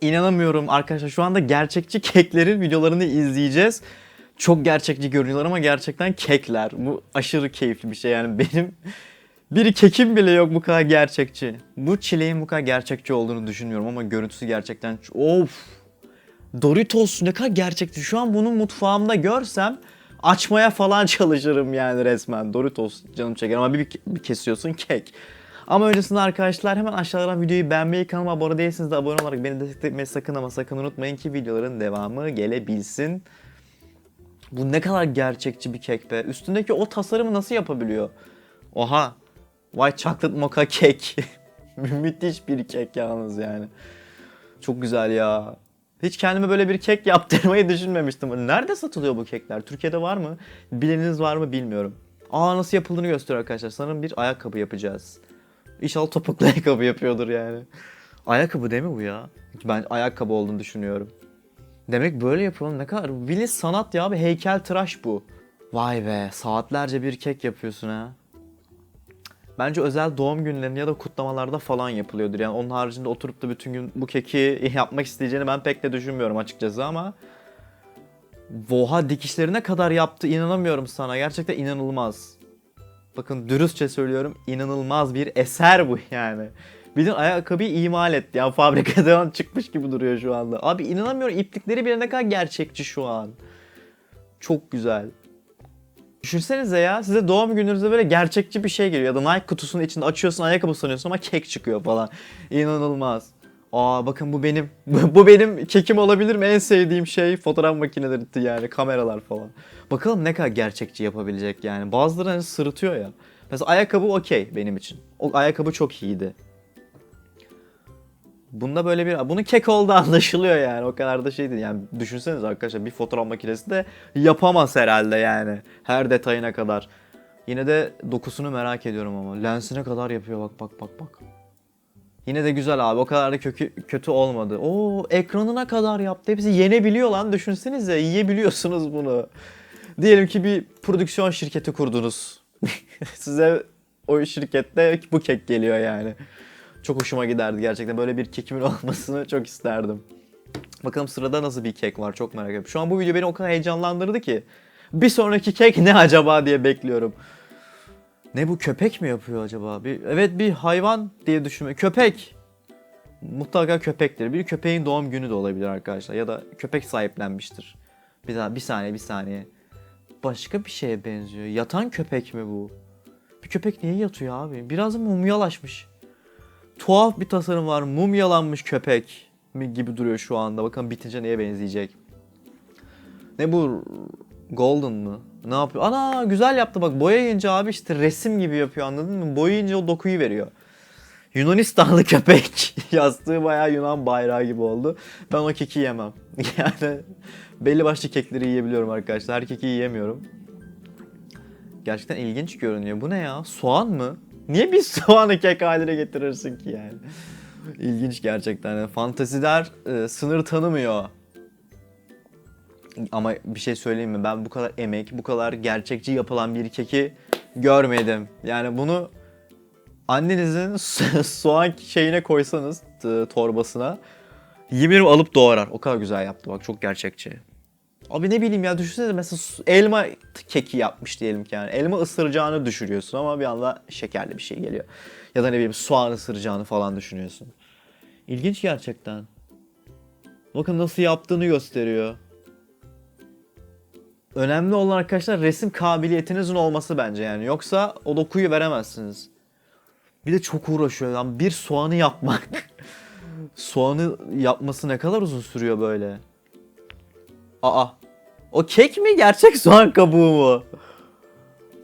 İnanamıyorum arkadaşlar. Şu anda gerçekçi keklerin videolarını izleyeceğiz. Çok gerçekçi görünüyorlar ama gerçekten kekler. Bu aşırı keyifli bir şey yani benim bir kekim bile yok bu kadar gerçekçi. Bu çileğin bu kadar gerçekçi olduğunu düşünmüyorum ama görüntüsü gerçekten of. Doritos ne kadar gerçekçi. Şu an bunu mutfağımda görsem açmaya falan çalışırım yani resmen. Doritos canım çeker ama bir, bir kesiyorsun kek. Ama öncesinde arkadaşlar hemen aşağıdan videoyu beğenmeyi, kanalıma abone değilseniz de abone olarak beni desteklemeyi sakın ama sakın unutmayın ki videoların devamı gelebilsin. Bu ne kadar gerçekçi bir kek be. Üstündeki o tasarımı nasıl yapabiliyor? Oha. White chocolate mocha kek. Müthiş bir kek yalnız yani. Çok güzel ya. Hiç kendime böyle bir kek yaptırmayı düşünmemiştim. Nerede satılıyor bu kekler? Türkiye'de var mı? Bileniniz var mı bilmiyorum. Aa nasıl yapıldığını gösteriyor arkadaşlar. Sanırım bir ayakkabı yapacağız. İnşallah topuklu ayakkabı yapıyordur yani. Ayakkabı değil mi bu ya? Ben ayakkabı olduğunu düşünüyorum. Demek böyle yapıyorum. Ne kadar Willis sanat ya. Bir heykel tıraş bu. Vay be. Saatlerce bir kek yapıyorsun ha. Bence özel doğum günlerinde ya da kutlamalarda falan yapılıyordur. Yani onun haricinde oturup da bütün gün bu keki yapmak isteyeceğini ben pek de düşünmüyorum açıkçası ama Voha dikişlerine kadar yaptı inanamıyorum sana. Gerçekten inanılmaz. Bakın dürüstçe söylüyorum inanılmaz bir eser bu yani. Bildiğin ayakkabıyı imal etti. Yani fabrikadan çıkmış gibi duruyor şu anda. Abi inanamıyorum iplikleri bile ne kadar gerçekçi şu an. Çok güzel. Düşünsenize ya size doğum gününüzde böyle gerçekçi bir şey geliyor ya da Nike kutusunun içinde açıyorsun ayakkabı sanıyorsun ama kek çıkıyor falan. İnanılmaz. Aa bakın bu benim bu benim kekim olabilir mi en sevdiğim şey fotoğraf makineleri yani kameralar falan. Bakalım ne kadar gerçekçi yapabilecek yani. Bazıları hani sırıtıyor ya. Mesela ayakkabı okey benim için. O ayakkabı çok iyiydi. Bunda böyle bir bunun kek olduğu anlaşılıyor yani o kadar da şey değil yani düşünsenize arkadaşlar bir fotoğraf makinesi de yapamaz herhalde yani her detayına kadar. Yine de dokusunu merak ediyorum ama lensine kadar yapıyor bak bak bak bak. Yine de güzel abi o kadar da kötü, kötü olmadı. Oo ekranına kadar yaptı hepsi yenebiliyor lan düşünsenize yiyebiliyorsunuz bunu. Diyelim ki bir prodüksiyon şirketi kurdunuz. Size o şirkette bu kek geliyor yani. Çok hoşuma giderdi gerçekten. Böyle bir kekimin olmasını çok isterdim. Bakalım sırada nasıl bir kek var çok merak ediyorum. Şu an bu video beni o kadar heyecanlandırdı ki. Bir sonraki kek ne acaba diye bekliyorum. Ne bu köpek mi yapıyor acaba? Bir, evet bir hayvan diye düşünüyorum. Köpek. Mutlaka köpektir. Bir köpeğin doğum günü de olabilir arkadaşlar. Ya da köpek sahiplenmiştir. Bir daha bir saniye bir saniye. Başka bir şeye benziyor. Yatan köpek mi bu? Bir köpek niye yatıyor abi? Biraz mumyalaşmış tuhaf bir tasarım var. Mumyalanmış köpek mi gibi duruyor şu anda. Bakın bitince neye benzeyecek. Ne bu? Golden mı? Ne yapıyor? Ana güzel yaptı bak. Boyayınca abi işte resim gibi yapıyor anladın mı? Boyayınca o dokuyu veriyor. Yunanistanlı köpek. Yastığı bayağı Yunan bayrağı gibi oldu. Ben o keki yemem. Yani belli başlı kekleri yiyebiliyorum arkadaşlar. Her keki yiyemiyorum. Gerçekten ilginç görünüyor. Bu ne ya? Soğan mı? Niye bir soğanı kek haline getirirsin ki yani? İlginç gerçekten. Yani fantaziler e, sınır tanımıyor. Ama bir şey söyleyeyim mi? Ben bu kadar emek, bu kadar gerçekçi yapılan bir keki görmedim. Yani bunu annenizin soğan şeyine koysanız torbasına yemin ederim alıp doğrar. O kadar güzel yaptı bak çok gerçekçi. Abi ne bileyim ya düşünsene mesela elma keki yapmış diyelim ki yani. Elma ısıracağını düşürüyorsun ama bir anda şekerli bir şey geliyor. Ya da ne bileyim soğan ısıracağını falan düşünüyorsun. İlginç gerçekten. Bakın nasıl yaptığını gösteriyor. Önemli olan arkadaşlar resim kabiliyetinizin olması bence yani. Yoksa o dokuyu veremezsiniz. Bir de çok uğraşıyor. Yani bir soğanı yapmak. soğanı yapması ne kadar uzun sürüyor böyle. Aa. O kek mi? Gerçek soğan kabuğu mu?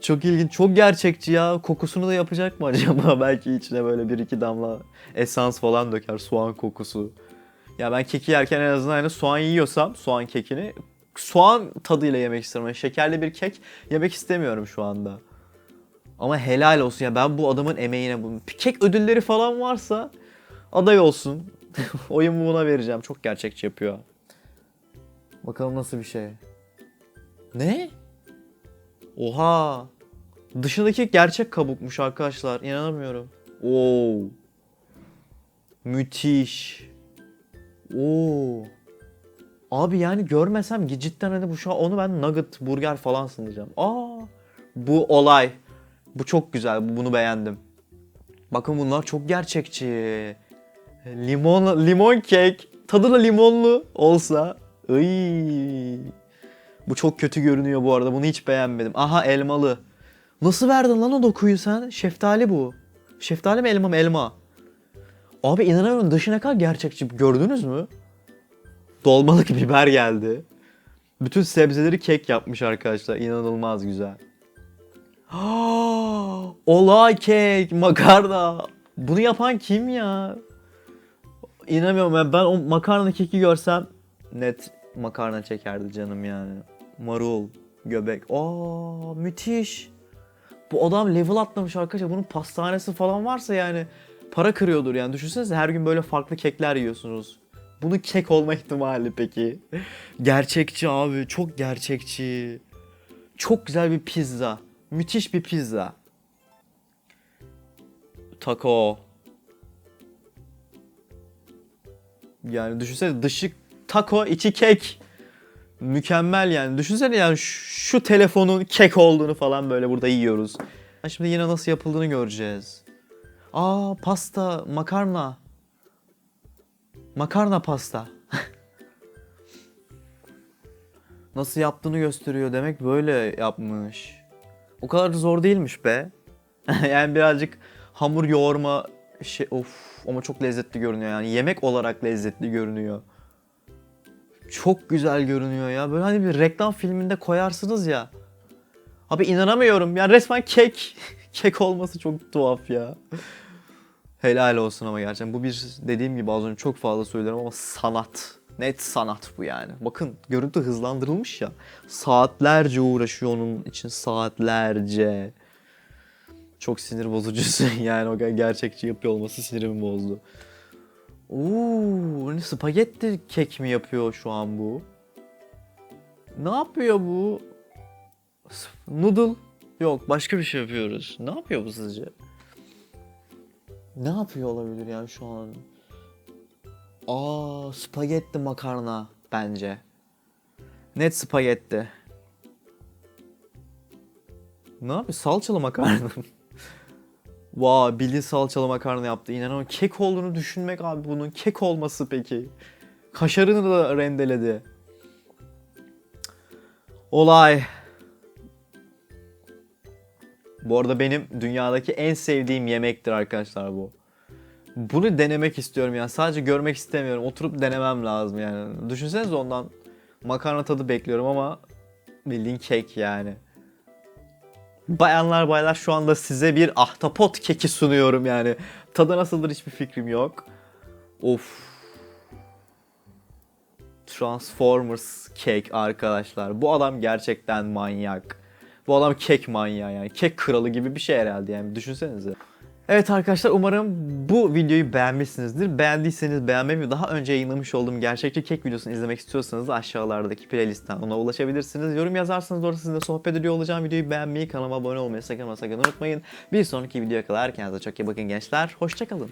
Çok ilginç. Çok gerçekçi ya. Kokusunu da yapacak mı acaba? Belki içine böyle bir iki damla esans falan döker. Soğan kokusu. Ya ben keki yerken en azından hani soğan yiyorsam soğan kekini soğan tadıyla yemek isterim. Yani şekerli bir kek yemek istemiyorum şu anda. Ama helal olsun ya ben bu adamın emeğine bu kek ödülleri falan varsa aday olsun. Oyumu buna vereceğim. Çok gerçekçi yapıyor. Bakalım nasıl bir şey. Ne? Oha. Dışındaki gerçek kabukmuş arkadaşlar. İnanamıyorum. Oo. Müthiş. Oo. Abi yani görmesem ki cidden hani bu şu an onu ben nugget burger falan sanacağım. Aa. Bu olay. Bu çok güzel. bu- Bunu beğendim. Bakın bunlar çok gerçekçi. Limon limon kek. Tadı da limonlu olsa. Iy. Bu çok kötü görünüyor bu arada. Bunu hiç beğenmedim. Aha elmalı. Nasıl verdin lan o dokuyu sen? Şeftali bu. Şeftali mi elma mı? Elma. Abi inanamıyorum dışı ne kadar gerçekçi. Gördünüz mü? Dolmalık biber geldi. Bütün sebzeleri kek yapmış arkadaşlar. İnanılmaz güzel. Olay kek, makarna. Bunu yapan kim ya? İnanamıyorum ben, ben o makarna keki görsem net makarna çekerdi canım yani. Marul, göbek. Aa müthiş. Bu adam level atlamış arkadaşlar. Bunun pastanesi falan varsa yani para kırıyordur yani. Düşünsenize her gün böyle farklı kekler yiyorsunuz. Bunun kek olma ihtimali peki. Gerçekçi abi, çok gerçekçi. Çok güzel bir pizza. Müthiş bir pizza. Taco. Yani düşünsene dışı taco, içi kek. Mükemmel yani. Düşünsene yani şu, telefonun kek olduğunu falan böyle burada yiyoruz. Şimdi yine nasıl yapıldığını göreceğiz. Aa pasta, makarna. Makarna pasta. Nasıl yaptığını gösteriyor demek böyle yapmış. O kadar da zor değilmiş be. yani birazcık hamur yoğurma şey of ama çok lezzetli görünüyor yani yemek olarak lezzetli görünüyor. Çok güzel görünüyor ya. Böyle hani bir reklam filminde koyarsınız ya. Abi inanamıyorum. Yani resmen kek. kek olması çok tuhaf ya. Helal olsun ama gerçekten. Bu bir dediğim gibi az önce çok fazla söylerim ama sanat. Net sanat bu yani. Bakın görüntü hızlandırılmış ya. Saatlerce uğraşıyor onun için saatlerce. Çok sinir bozucusun yani o gerçekçi yapıyor olması sinirimi bozdu. Oo, hani spagetti kek mi yapıyor şu an bu? Ne yapıyor bu? Noodle? Yok başka bir şey yapıyoruz. Ne yapıyor bu sizce? Ne yapıyor olabilir yani şu an? Aa, spagetti makarna bence. Net spagetti. Ne yapıyor? Salçalı makarna mı? Vay bildiğin salçalı makarna yaptı. İnanamıyorum. Kek olduğunu düşünmek abi bunun. Kek olması peki. Kaşarını da rendeledi. Olay. Bu arada benim dünyadaki en sevdiğim yemektir arkadaşlar bu. Bunu denemek istiyorum yani. Sadece görmek istemiyorum. Oturup denemem lazım yani. Düşünsenize ondan makarna tadı bekliyorum ama bildiğin kek yani. Bayanlar baylar şu anda size bir ahtapot keki sunuyorum yani. Tadı nasıldır hiçbir fikrim yok. Of. Transformers kek arkadaşlar. Bu adam gerçekten manyak. Bu adam kek manyağı yani. Kek kralı gibi bir şey herhalde yani. Düşünsenize. Evet arkadaşlar umarım bu videoyu beğenmişsinizdir. Beğendiyseniz beğenmeyi ve daha önce yayınlamış olduğum gerçekçi kek videosunu izlemek istiyorsanız da aşağılardaki playlistten ona ulaşabilirsiniz. Yorum yazarsanız orada sizinle sohbet ediyor olacağım. Videoyu beğenmeyi, kanalıma abone olmayı sakın ama sakın unutmayın. Bir sonraki videoya kadar kendinize çok iyi bakın gençler. Hoşçakalın.